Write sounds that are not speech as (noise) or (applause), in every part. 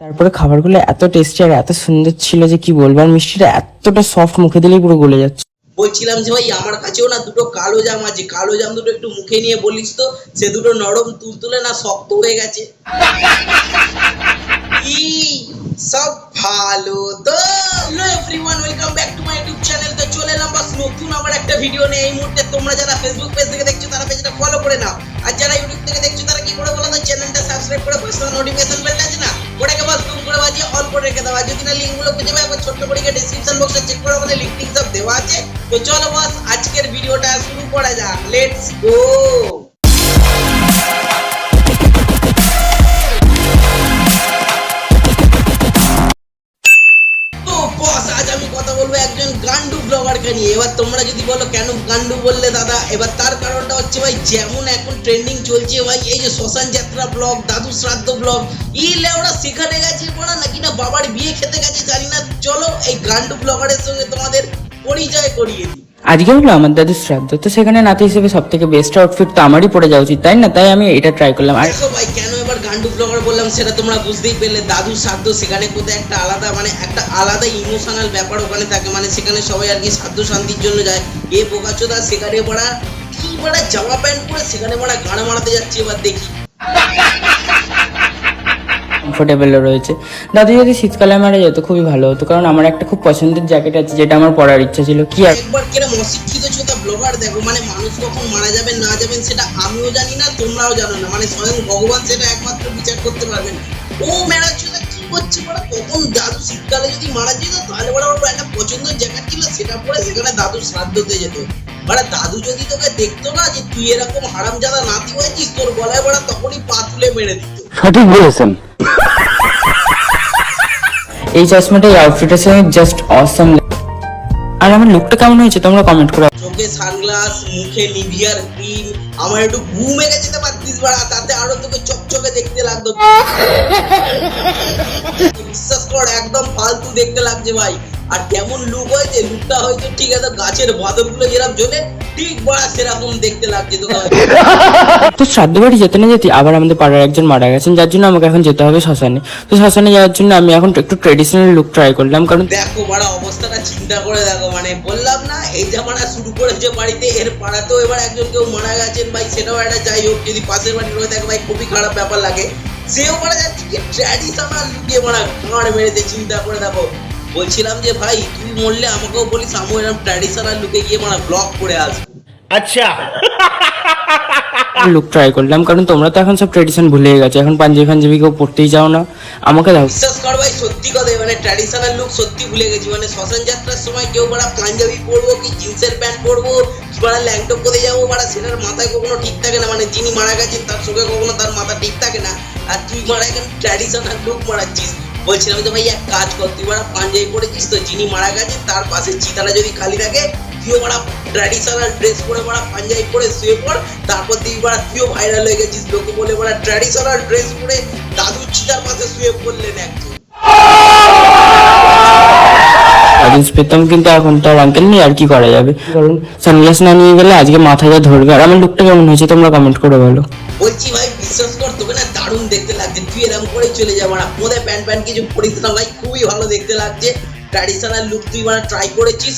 তারপরে খাবারগুলো এত টেস্টি আর এত সুন্দর ছিল যে কি বলব? আর মিষ্টিটা এতটা সফট মুখে দিলেই পুরো গলে যাচ্ছে। বলছিলাম যে ভাই, আমার কাছেও না দুটো কালো জাম আছে। কালো জাম দুটো একটু মুখে নিয়ে বলিস তো, সে দুটো নরম তুলতুলে না শক্ত হয়ে গেছে। কি সব ভালো তো। Hello everyone welcome back to my YouTube channel তো চলে এলাম বাস, নতুন আমার একটা ভিডিও নিয়ে। এই মুহূর্তে তোমরা যারা ফেসবুক পেজ থেকে দেখছ, তারা পেজটা ফলো করে নাও। আর যারা ইউটিউব থেকে দেখছ, তারা কি করে বলো তো? চ্যানেলটা সাবস্ক্রাইব করে পাশে নোটিফিকেশন বেলটা আছে না? ওটাকে বাস তুমি করে বাজিয়ে অল করে রেখে দেওয়া যদি না লিঙ্কগুলো খুঁজে পাবে ছোট্ট করে ডিসক্রিপশন বক্সে চেক করে আমাদের লিঙ্ক সব দেওয়া আছে। তো চলো বাস আজকের ভিডিওটা শুরু করা যাক। লেটস গো বলো কেন গান্ডু বললে দাদা? এবার তার কারণটা হচ্ছে ভাই যেমন এখন ট্রেন্ডিং চলছে ভাই এই যে শ্মশান যাত্রা ব্লগ দাদু শ্রাদ্ধ ব্লগ ই লেওড়া সেখানে গেছে পড়া নাকি না বাবার বিয়ে খেতে গেছে জানি না। চলো এই গান্ডু ব্লগারের সঙ্গে তোমাদের পরিচয় করিয়ে দিই। আজকে হলো আমার দাদুর শ্রাদ্ধ তো সেখানে নাতি হিসেবে সব থেকে বেস্ট আউটফিট তো আমারই পরে যাওয়া উচিত তাই না? তাই আমি এটা ট্রাই করলাম। আর ভাই কেন এবার ব্লগার বললাম, সেটা তোমরা বুঝতেই পেলে, দাদু সাধ্য, সেখানে কোথায় একটা আলাদা মানে একটা আলাদা ইমোশনাল ব্যাপার ওখানে থাকে মানে সেখানে সবাই আর কি সাধ্য শান্তির জন্য যায়। এ বোকাচোদা সেখানে পড়া কি পড়া জামা প্যান্ট পরে সেখানে পড়া গাড়া মারাতে যাচ্ছে, এবার দেখি। কমফোর্টেবলও রয়েছে। দাদু যদি শীতকালে মারা যেত, খুবই ভালো হতো। কারণ আমার একটা খুব পছন্দের জ্যাকেট আছে, যেটা আমার পরার ইচ্ছা ছিল। কি আর একবার কেন অশিক্ষিত ছোটা ব্লগার দেখো মানে মানুষ কখন মারা যাবেন, না যাবেন, সেটা আমিও জানি না, তোমরাও জানো না। মানে স্বয়ং ভগবান সেটা একমাত্র বিচার করতে পারবেন। ও মেরা ছোটা কি করছে বড়। কখন দাদু শীতকালে যদি মারা যেত তাহলে বড় ওর একটা পছন্দের জ্যাকেট ছিল সেটা পরে সেখানে দাদু শ্রাদ্ধতে যেত। মানে দাদু যদি তোকে দেখতো না যে তুই এরকম হারামজাদা নাতি হয়েছিস তোর গলায় বড়া তখনই পা তুলে মেরে দিত। সঠিক বলেছেন। এই চশমাটা এই আউটফিটের সঙ্গে জাস্ট অসম আর আমার লুকটা কেমন হয়েছে তোমরা কমেন্ট করো চোখে সানগ্লাস মুখে নিভিয়ার ক্রিম আমার একটু ঘুম মেরে যেতে পারতিস বাড়া তাতে আরও তোকে চকচকে দেখতে লাগতো। (laughs) বিশ্বাস কর একদম ফালতু দেখতে লাগছে ভাই। আর কেমন লুক হয়েছে লুকটা হয়তো ঠিক আছে গাছের বাদরগুলো যেরকম জ্বলে ঠিক বড়া সেরকম দেখতে লাগছে তোকে তো শ্রাদ্ধ (laughs) বাড়ি যেতে না যেতে আবার আমাদের পাড়ার একজন মারা গেছেন যার জন্য আমাকে এখন যেতে হবে শ্মশানে। তো শ্মশানে যাওয়ার জন্য আমি এখন একটু ট্রেডিশনাল লুক ট্রাই করলাম কারণ দেখো বড় অবস্থাটা চিন্তা করে দেখো মানে বললাম না এই জামানা শুরু করেছে বাড়িতে এর পাড়াতেও এবার একজন কেউ মারা গেছেন ভাই সেটাও একটা যাই হোক যদি পাশের বাড়ি রয়ে থাকে ভাই খুবই খারাপ ব্যাপার লাগে। সেও মারা যাচ্ছে কি ট্র্যাডিশনাল লুকে মারা গাঁড় মেরেছে চিন্তা করে দেখো। বলছিলাম যে ভাই তুই মরলে আমাকেও বলিস আমি এরকম ট্র্যাডিশনাল লুকে গিয়ে মারা ব্লগ করে আসব। লুক ট্রাই করলাম কারণ তোমরা তো এখন সব ট্রেডিশন ভুলে গেছো এখন পাঞ্জাবি ফাঞ্জাবি কেউ পড়তেই যাও না। আমাকে দাও বিশ্বাস কর ভাই সত্যি কথা মানে ট্র্যাডিশনাল লুক সত্যি ভুলে গেছি মানে শ্মশান যাত্রার সময় কেউ বড়া পাঞ্জাবি পরবো কি জিন্সের প্যান্ট পরবো কি বড়া ল্যাংটপ করে যাব বড়া সেটার মাথায় কখনো ঠিক থাকে না মানে যিনি মারা গেছেন তার সঙ্গে কখনো তার মাথা ঠিক থাকে না। আর তুই মারা এখন ট্র্যাডিশনাল লুক মারাচ্ছিস। বলছিলাম যে ভাই এক কাজ কর তুই বড়া পাঞ্জাবি পরেছিস তো যিনি মারা গেছে তার পাশে চিতাটা যদি খালি থাকে তুইও বড়া ট্র্যাডিশনাল ড্রেস পরে বড়া পাঞ্জাবি পরে শুয়ে পড় তারপর তুই বড়া তুইও ভাইরাল হয়ে গেছিস লোকে বলে বড়া ট্র্যাডিশনাল ড্রেস পরে দাদুর চিতার পাশে শুয়ে পড়লেন একজন। অডিয়েন্স পেতাম কিন্তু এখন তো আর আঙ্কেল নেই আর কি করা যাবে? কারণ সানগ্লাস না নিয়ে গেলে আজকে মাথা যা ধরবে আর আমার লুকটা কেমন হয়েছে তোমরা কমেন্ট করে বলো। বলছি ভাই বিশ্বাস কর তোকে না দারুণ দেখতে লাগছে। তুই এরকম করে চলে যাব না পদে প্যান্ট প্যান্ট কিছু পরিস না, ভাই। খুবই ভালো দেখতে লাগছে। ট্র্যাডিশনাল লুক তুই মানে ট্রাই করেছিস।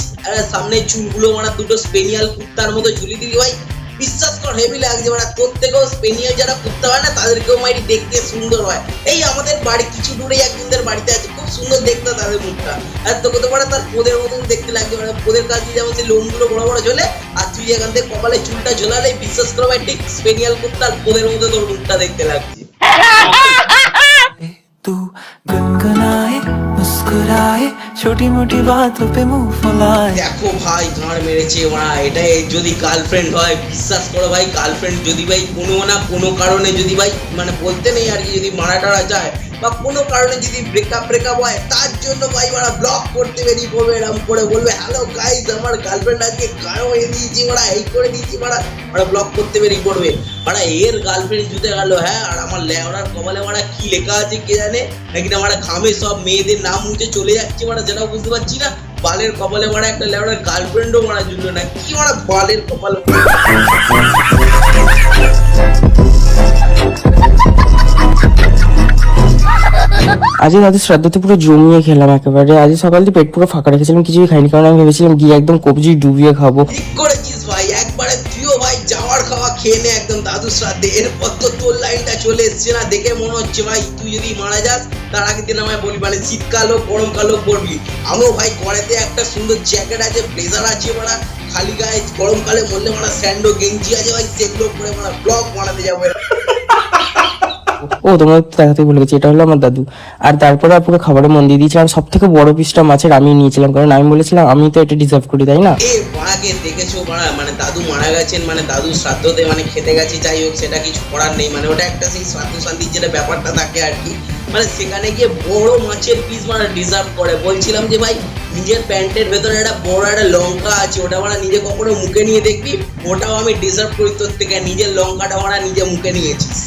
সামনে চুলগুলো মানে দুটো স্পেনিয়াল কুত্তার মতো ঝুলি দিলি, ভাই। বিশ্বাস কর হেভি লাগছে মানে তোর স্পেনিয়াল যারা কুত্তা হয় না, তাদেরকেও মাইরি দেখতে সুন্দর হয়। এই আমাদের বাড়ি, কিছু দূরে একজনদের বাড়িতে আছে, খুব সুন্দর দেখতে তাদের মুখটা। আর তো মানে তার পোদের মতন দেখতে লাগছে মানে পোদের কাছে যেমন সেই লোমগুলো বড় বড় ঝোলে, আর তুই এখান থেকে কপালে চুলটা ঝোলালে বিশ্বাস করো, ভাই, ঠিক স্পেনিয়াল কুত্তা আর পোদের মতো তোর মুখটা দেখতে লাগছে। ছোটি মোটি বাত পে মুখ ফোলায় দেখো ভাই ঝাড় মেরেছে ওরা এটা যদি গার্লফ্রেন্ড হয় বিশ্বাস করো ভাই গার্লফ্রেন্ড যদি ভাই কোনো না কোনো কারণে যদি ভাই মানে বলতে নেই আর কি যদি মারা টারা যায় বা কোনো কারণে যদি ব্রেকআপ ব্রেকআপ হয়, তার জন্য ভাই ওরা ব্লক করতে বেরিয়ে পড়বে এরকম করে বলবে হ্যালো গাইজ আমার গার্লফ্রেন্ড আজকে গাড়ো হয়ে দিয়েছি, ওরা এই করে দিয়েছি, ওরা ওরা ব্লক করতে বেরিয়ে পড়বে। ওরা এর গার্লফ্রেন্ড জুতে গেল হ্যাঁ আর আমার লেওড়ার কপালে ওরা কি লেখা আছে কে জানে? নাকি না, ওরা ঘামে সব মেয়েদের নাম মুছে চলে যাচ্ছে ওরা যেটাও বুঝতে পারছি না। বালের কপালে মারা একটা লেওড়ার গার্লফ্রেন্ডও মারা জুটলো না, কি মারা বালের কপালে আজকে দাদু শ্রাদ্ধতে পুরো জমিয়ে খেলাম একেবারে। আজ সকাল থেকে পেট পুরো ফাঁকা রেখেছিলাম, কিছুই খাইনি। কারণ আমি ভেবেছিলাম গিয়ে একদম কবজি ডুবিয়ে খাব। ভাই যাওয়ার খাওয়া খেয়ে দেখে মনে হচ্ছে ভাই তুই যদি মারা যাস, তার আগের দিন আমায় বলি মানে শীতকাল গরমকাল পড়বি আমিও ভাই ঘরেতে একটা সুন্দর জ্যাকেট আছে ব্লেজার আছে খালি গায়ে গরমকালে মরলে মারা স্যান্ডো, গেঞ্জি আছে ভাই, সেগুলো পরে মারা ব্লগ বানাতে যাব ও তোমার দেখাতে ভুলে গেছি, এটা হলো আমার দাদু। আর তারপরে আর পুরো খাবারে মন দিয়ে দিয়েছিলাম সব থেকে বড় পিসটা মাছের আমি নিয়েছিলাম, কারণ আমি বলেছিলাম, আমি তো এটা ডিজার্ভ করি, তাই না? এ দেখেছ, মারা? মানে দাদু মারা গেছেন মানে দাদু শ্রাদ্ধতে মানে খেতে গেছে, যাই হোক, সেটা কিছু করার নেই মানে ওটা একটা সেই শ্রাদ্ধ শান্তির যেটা ব্যাপারটা থাকে আর কি। মানে সেখানে গিয়ে বড় মাছের পিস মানে ডিজার্ভ করে। বলছিলাম যে, ভাই, নিজের প্যান্টের ভেতরে একটা বড় একটা লঙ্কা আছে, ওটা মানে নিজে কখনো মুখে নিয়ে দেখবি? ওটাও আমি ডিজার্ভ করি তোর থেকে, নিজের লঙ্কাটা মানে নিজে মুখে নিয়েছিস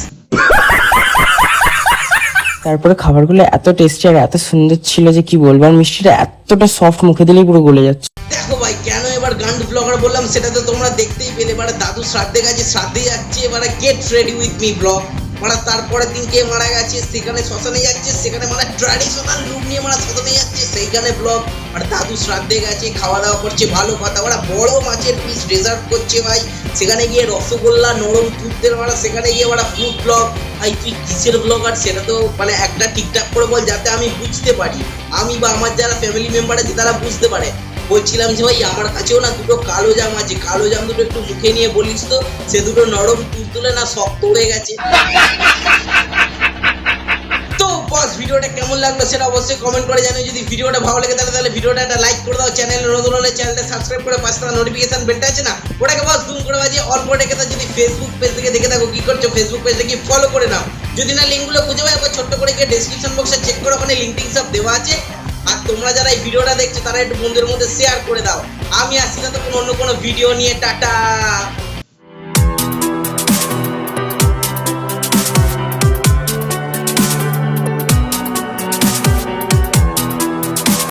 তারপরে খাবারগুলো এত টেস্টি আর এত সুন্দর ছিল যে কি বলব? আর মিষ্টিটা এতটা সফট মুখে দিলেই পুরো গলে যাচ্ছে। দেখো ভাই, কেন এবার গান্ড ব্লগার বললাম সেটা তো তোমরা দেখতেই পেলে। এবারে দাদু শ্রাদ্ধে গেছে শ্রাদ্ধে যাচ্ছি, এবার get ready with me vlog মানে তারপরের দিন কে মারা গেছে, সেখানে শ্মশানে যাচ্ছে, সেখানে মানে ট্র্যাডিশনাল লুক নিয়ে মানে শ্মশানে যাচ্ছে, সেইখানে ব্লগ আর দাদু শ্রাদ্ধে গেছে খাওয়া দাওয়া করছে, ভালো কথা, ওরা বড় মাছের পিস রিজার্ভ করছে ভাই। সেখানে গিয়ে রসগোল্লা, নরম দুধের মারা সেখানে গিয়ে ওরা ফুড ব্লগ ভাই তুই কিসের ব্লগ আর সেটা তো মানে একটা ঠিকঠাক করে বল, যাতে আমি বুঝতে পারি। আমি বা আমার যারা ফ্যামিলি মেম্বার আছে, তারা বুঝতে পারে। বলছিলাম যে ভাই, আমার কাছেও না দুটো কালো জাম আছে। কালো জাম দুটো একটু মুখে নিয়ে বলিস তো। সে দুটো নরম তুলতুলে না শক্ত হয়ে গেছে। তো বস, ভিডিওটা কেমন লাগল সেটা অবশ্যই কমেন্ট করে জানিও। যদি ভিডিওটা ভালো লাগে তাহলে তাহলে ভিডিওটা একটা লাইক করে দাও। চ্যানেলে নতুন হলে চ্যানেলটা সাবস্ক্রাইব করে পাশে থাকা নোটিফিকেশন বেলটা আছে না? ওটাকে বস জুম করে বাজিয়ে অল্প রেখে দাও। যদি ফেসবুক পেজ থেকে দেখে থাকো কি করছ ফেসবুক পেজটা কি ফলো করে নাও। যদি না লিঙ্কগুলো খুঁজে পাই, একবার ছোট্ট করে গিয়ে ডেসক্রিপশন বক্সে চেক করো। ওখানে লিঙ্ক টিঙ্ক সব দেওয়া আছে। তোমরা যারা এই ভিডিওটা দেখছ, তারা একটু বন্ধুদের মধ্যে শেয়ার করে দাও। আমি আসছি না তো কোনো অন্য কোনো ভিডিও নিয়ে, টাটা।